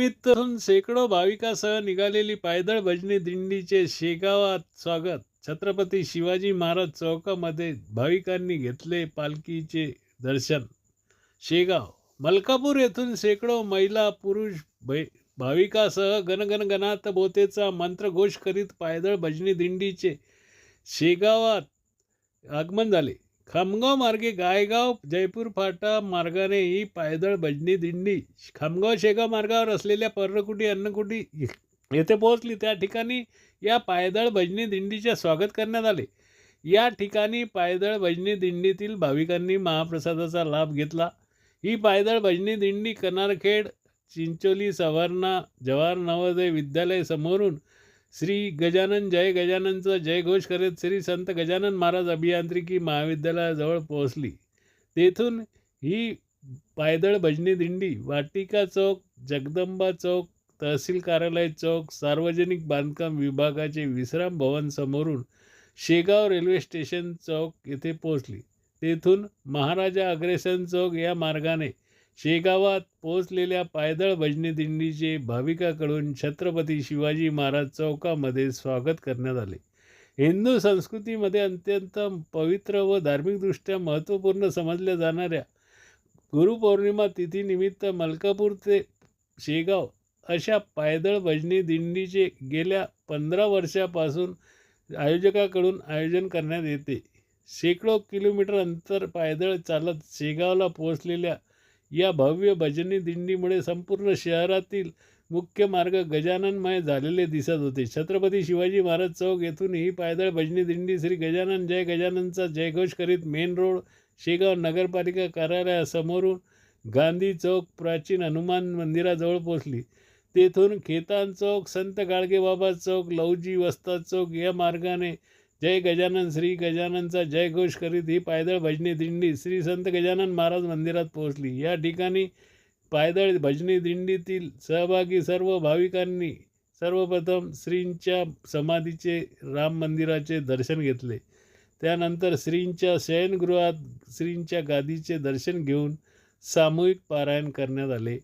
इथून शेकडो भाविकासह निघालेली पायदळ भजनी दिंडीचे शेगावात स्वागत. छत्रपती शिवाजी महाराज चौकामध्ये भाविकांनी घेतले पालखीचे दर्शन. शेगाव मलकापूर येथून शेकडो महिला पुरुष भै भाविकासह गणगणगणात बोतेचा मंत्रघोष करीत पायदळ भजनी दिंडीचे शेगावात आगमन झाले. खामगाव मार्गे गायगाव जयपूर फाटा मार्गाने ही पायदळ भजनी दिंडी. खामगाव शेगाव मार्गावर असलेल्या पर्रकुटी अन्नकुटी येथे पोहोचली. त्या ठिकाणी या पायदळ भजनी दिंडीचे स्वागत करण्यात आले. या ठिकाणी पायदळ भजनी दिंडीतील भाविकांनी महाप्रसादाचा लाभ घेतला. ही पायदळ भजनी दिंडी कनारखेड चिंचोली सवारणा जवाहर नवोदय विद्यालय समोरून श्री गजानन जय गजाननचा जयघोष करत श्री संत गजानन महाराज अभियांत्रिकी महाविद्यालयाजवळ पोहोचली. तेथून ही पायदळ भजनी दिंडी वाटिका चौक जगदंबा चौक तहसील कार्यालय चौक सार्वजनिक बांधकाम विभागाचे विश्राम भवन समोरून शेगाव रेल्वे स्टेशन चौक येथे पोहोचली. तेथून महाराजा अग्रेसन चौक या मार्गाने शेगावात पोहोचलेल्या पायदळ भजनी दिंडीचे भाविकाकडून छत्रपती शिवाजी महाराज चौकामध्ये स्वागत करण्यात आले. हिंदू संस्कृतीमध्ये अत्यंत पवित्र व धार्मिकदृष्ट्या महत्त्वपूर्ण समजल्या जाणाऱ्या गुरुपौर्णिमा तिथीनिमित्त मलकापूर ते शेगाव अशा पायदळ भजनी दिंडीचे गेल्या पंधरा वर्षापासून आयोजकाकडून आयोजन करण्यात येते. शेकडो किलोमीटर अंतर पायदळ चालत शेगावला पोहोचलेल्या या भव्य भजनी दिंडीमुळे संपूर्ण शहरातील मुख्य मार्ग गजाननमय झालेले दिसत होते. छत्रपती शिवाजी महाराज चौक येथून ही पायदळ भजनी दिंडी श्री गजानन जय गजाननचा जयघोष करीत मेन रोड शेगाव नगरपालिका कार्यालयासमोरून गांधी चौक प्राचीन हनुमान मंदिराजवळ पोहोचली. तेथून खेतान चौक संत गाडगेबाबा चौक लवजी वस्ता चौक या मार्गाने जय गजानन श्री गजाननचा जयघोष करीत ही पायदळ भजनी दिंडी. श्री संत गजानन महाराज मंदिरात पोहोचली. या ठिकाणी पायदळ भजनी दिंडीतील सहभागी सर्व भाविकांनी सर्वप्रथम श्रींच्या समाधीचे राम मंदिराचे दर्शन घेतले. त्यानंतर श्रींच्या शयनगृहात श्रींच्या गादीचे दर्शन घेऊन सामूहिक पारायण करण्यात आले.